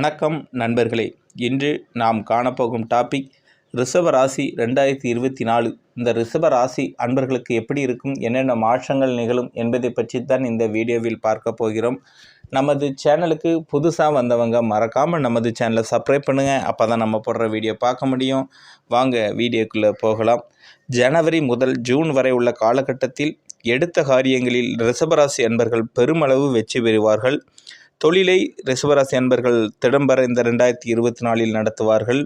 வணக்கம் நண்பர்களே. இன்று நாம் காணப்போகும் டாபிக் ரிஷப ராசி ரெண்டாயிரத்தி இருபத்தி நாலு. இந்த ரிஷப ராசி அன்பர்களுக்கு எப்படி இருக்கும்? என்னென்ன மாற்றங்கள் நிகழும் என்பதை பற்றி தான் இந்த வீடியோவில் பார்க்க போகிறோம். நமது சேனலுக்கு புதுசாக வந்தவங்க மறக்காமல் நமது சேனலை சப்ஸ்கிரைப் பண்ணுங்கள் அப்போ தான் நம்ம போடுற வீடியோ பார்க்க முடியும். வாங்க வீடியோக்குள்ளே போகலாம். ஜனவரி முதல் ஜூன் வரை உள்ள காலகட்டத்தில் எடுத்த காரியங்களில் ரிஷபராசி அன்பர்கள் பெருமளவு வெற்றி பெறுவார்கள். தொழிலை ரிஷபராசி அன்பர்கள் திடம்பெற இந்த ரெண்டாயிரத்தி இருபத்தி நாலில் நடத்துவார்கள்.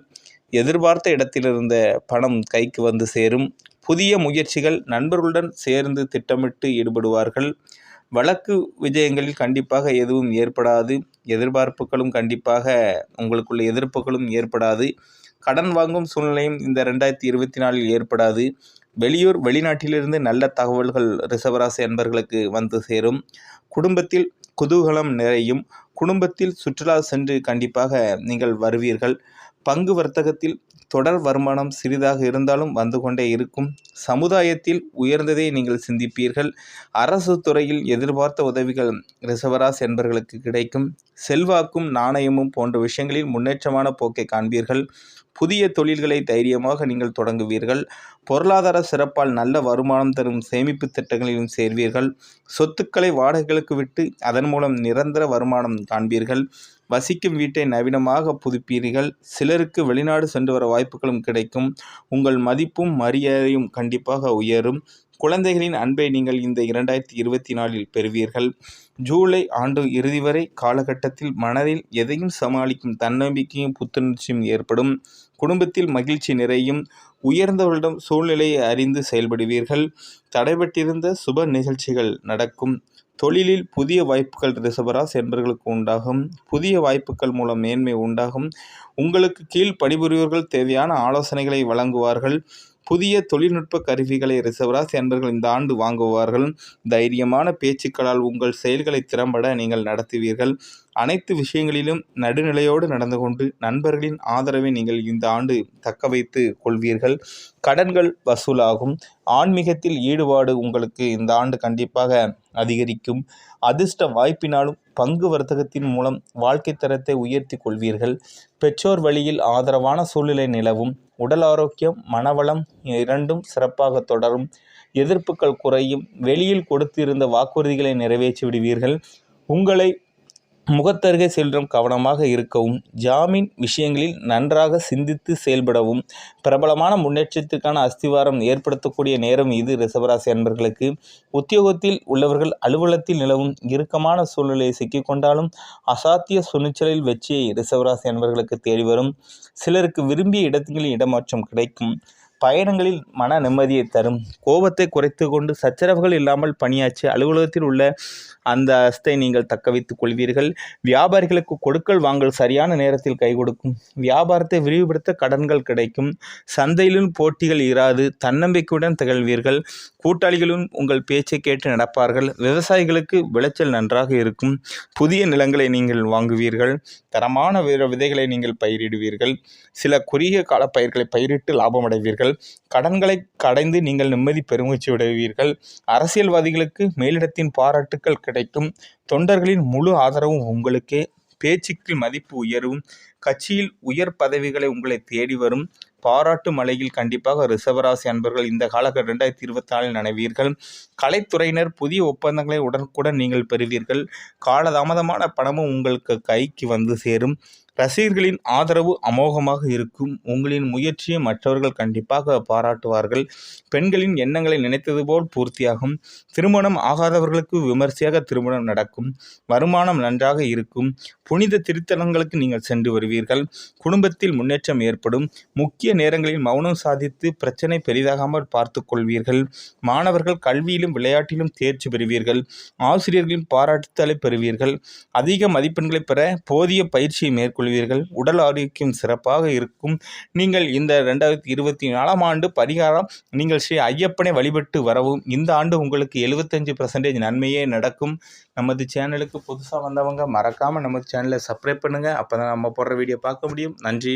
எதிர்பார்த்த இடத்திலிருந்த பணம் கைக்கு வந்து சேரும். புதிய முயற்சிகள் நண்பர்களுடன் சேர்ந்து திட்டமிட்டு ஈடுபடுவார்கள். வழக்கு விஜயங்களில் கண்டிப்பாக எதுவும் ஏற்படாது. எதிர்பார்ப்புகளும் கண்டிப்பாக உங்களுக்குள்ள எதிர்ப்புகளும் ஏற்படாது. கடன் வாங்கும் சூழ்நிலையும் இந்த ரெண்டாயிரத்தி இருபத்தி நாலில் ஏற்படாது. வெளியூர் வெளிநாட்டிலிருந்து நல்ல தகவல்கள் ரிஷபராசி அன்பர்களுக்கு வந்து சேரும். குடும்பத்தில் குதூகலம் நிறையும். குடும்பத்தில் சுற்றுலா சென்று கண்டிப்பாக நீங்கள் வருவீர்கள். பங்கு வர்த்தகத்தில் தொடர் வருமானம் சிறிதாக இருந்தாலும் வந்து கொண்டே இருக்கும். சமுதாயத்தில் உயர்ந்ததை நீங்கள் சிந்திப்பீர்கள். அரசு துறையில் எதிர்பார்த்த உதவிகள் ரிசவராஸ் என்பவர்களுக்கு கிடைக்கும். செல்வாக்கும் நாணயமும் போன்ற விஷயங்களில் முன்னேற்றமான போக்கை காண்பீர்கள். புதிய தொழில்களை தைரியமாக நீங்கள் தொடங்குவீர்கள். பொருளாதார சிறப்பால் நல்ல வருமானம் தரும் சேமிப்பு திட்டங்களிலும் சேர்வீர்கள். சொத்துக்களை வாடகைகளுக்கு விட்டு அதன் மூலம் நிரந்தர வருமானம் காண்பீர்கள். வசிக்கும் வீட்டை நவீனமாக புதுப்பீர்கள் சிலருக்கு வெளிநாடு சென்று வர வாய்ப்புகளும் கிடைக்கும். உங்கள் மதிப்பும் மரியாதையும் கண்டிப்பாக உயரும். குழந்தைகளின் அன்பை நீங்கள் இந்த இரண்டாயிரத்தி இருபத்தி நாலில் பெறுவீர்கள். ஜூலை ஆண்டு இறுதி வரை காலகட்டத்தில் மனதில் எதையும் சமாளிக்கும் தன்னம்பிக்கையும் புத்துணர்ச்சியும் ஏற்படும். குடும்பத்தில் மகிழ்ச்சி நிறையும். உயர்ந்தவர்களிடம் சூழ்நிலையை அறிந்து செயல்படுவீர்கள். தடைபட்டிருந்த சுப நிகழ்ச்சிகள் நடக்கும். தொழிலில் புதிய வாய்ப்புகள் ரிசபராஸ் என்பவர்களுக்கு உண்டாகும். புதிய வாய்ப்புகள் மூலம் மேன்மை உண்டாகும். உங்களுக்கு கீழ் பணிபுரியவர்கள் தேவையான ஆலோசனைகளை வழங்குவார்கள். புதிய தொழில்நுட்ப கருவிகளை ரிசர்வராசி என்பர்கள் இந்த ஆண்டு வாங்குவார்கள். தைரியமான பேச்சுக்களால் உங்கள் செயல்களை திறம்பட நீங்கள் நடத்துவீர்கள். அனைத்து விஷயங்களிலும் நடுநிலையோடு நடந்து கொண்டு நண்பர்களின் ஆதரவை நீங்கள் இந்த ஆண்டு தக்க வைத்து கொள்வீர்கள். கடன்கள் வசூலாகும். ஆன்மீகத்தில் ஈடுபாடு உங்களுக்கு இந்த ஆண்டு கண்டிப்பாக அதிகரிக்கும். அதிர்ஷ்ட வாய்ப்பினாலும் பங்கு வர்த்தகத்தின் மூலம் வாழ்க்கை தரத்தை உயர்த்தி கொள்வீர்கள். பெற்றோர் வழியில் ஆதரவான சூழ்நிலை நிலவும். உடல் ஆரோக்கியம் மனவளம் இரண்டும் சிறப்பாக தொடரும். எதிர்ப்புகள் குறையும். வெளியில் கொடுத்திருந்த வாக்குறுதிகளை நிறைவேற்றி விடுவீர்கள் உங்களை முகத்தருகே செல்லும் கவனமாக இருக்கவும் ஜாமீன் விஷயங்களில் நன்றாக சிந்தித்து செயல்படவும் பிரபலமான முன்னேற்றத்திற்கான அஸ்திவாரம் ஏற்படுத்தக்கூடிய நேரம் இது. ரிசவராசி அன்பர்களுக்கு உத்தியோகத்தில் உள்ளவர்கள் அலுவலகத்தில் நிலவும் இறுக்கமான சூழ்நிலையை சிக்கிக்கொண்டாலும் அசாத்திய சுனிச்சலில் வெற்றியை ரிசவராசி அன்பர்களுக்கு தேடி வரும். சிலருக்கு விரும்பிய இடத்துகளில் இடமாற்றம் கிடைக்கும். பயணங்களில் மன நிம்மதியை தரும். கோபத்தை குறைத்து கொண்டு சச்சரவுகள் இல்லாமல் பணியாற்றி அலுவலகத்தில் உள்ள அந்த அஸ்தை நீங்கள் தக்க வைத்துக் கொள்வீர்கள். வியாபாரிகளுக்கு கொடுக்கல் வாங்கல் சரியான நேரத்தில் கை கொடுக்கும். வியாபாரத்தை விரிவுபடுத்த கடன்கள் கிடைக்கும். சந்தையிலும் போட்டிகள் இராது. தன்னம்பிக்கையுடன் திகழ்வீர்கள். கூட்டாளிகளும் உங்கள் பேச்சை கேட்டு நடப்பார்கள். விவசாயிகளுக்கு விளைச்சல் நன்றாக இருக்கும். புதிய நிலங்களை நீங்கள் வாங்குவீர்கள். தரமான விதைகளை நீங்கள் பயிரிடுவீர்கள். சில குறுகிய கால பயிர்களை பயிரிட்டு லாபம் அடைவீர்கள் கடன்களை கடைந்து நீங்கள் நிம்மதி பெருமூச்சு விடுவீர்கள். அரசியல்வாதிகளுக்கு மேலிடத்தின் பாராட்டுக்கள் கிடைக்கும். தொண்டர்களின் முழு ஆதரவும் உங்களுக்கே. பேச்சுக்கு மதிப்பு உயரும். கட்சியில் உயர் பதவிகளை உங்களை தேடி வரும். பாராட்டு மலையில் கண்டிப்பாக ரிசவராசி அன்பர்கள் இந்த காலகட்ட ரெண்டாயிரத்தி இருபத்தி நாலில் நனைவீர்கள். கலைத்துறையினர் புதிய ஒப்பந்தங்களை உடனுக்குடன் நீங்கள் பெறுவீர்கள். காலதாமதமான பணமும் உங்களுக்கு கைக்கு வந்து சேரும். ரசிகர்களின் ஆதரவு அமோகமாக இருக்கும். உங்களின் முயற்சியை மற்றவர்கள் கண்டிப்பாக பாராட்டுவார்கள். பெண்களின் எண்ணங்களை நினைத்தது போல் பூர்த்தியாகும். திருமணம் ஆகாதவர்களுக்கு விமர்சையாக திருமணம் நடக்கும். வருமானம் நன்றாக இருக்கும். புனித திருத்தலங்களுக்கு நீங்கள் சென்று வருவீர்கள். குடும்பத்தில் முன்னேற்றம் ஏற்படும். முக்கிய நேரங்களில் மௌனம் சாதித்து பிரச்சனை பெரிதாகாமல் பார்த்து கொள்வீர்கள். மாணவர்கள் கல்வியிலும் விளையாட்டிலும் தேர்ச்சி பெறுவீர்கள். ஆசிரியர்களின் பாராட்டுத்தலை பெறுவீர்கள். அதிக மதிப்பெண்களை பெற போதிய பயிற்சியை மேற்கொள் கொள்வீர்கள். உடல் ஆரோக்கியம் சிறப்பாக இருக்கும். நீங்கள் இந்த ரெண்டாயிரத்தி இருபத்தி நாலாம் ஆண்டு பரிகாரம் நீங்கள் ஸ்ரீ ஐயப்பனை வழிபட்டு வரவும் இந்த ஆண்டு உங்களுக்கு எழுபத்தஞ்சு பர்சன்டேஜ் நன்மையே நடக்கும். நமது சேனலுக்கு புதுசாக வந்தவங்க மறக்காமல் நமது சேனலை சப்ஸ்கிரைப் பண்ணுங்கள் அப்போ தான் நம்ம போடுற வீடியோ பார்க்க முடியும். நன்றி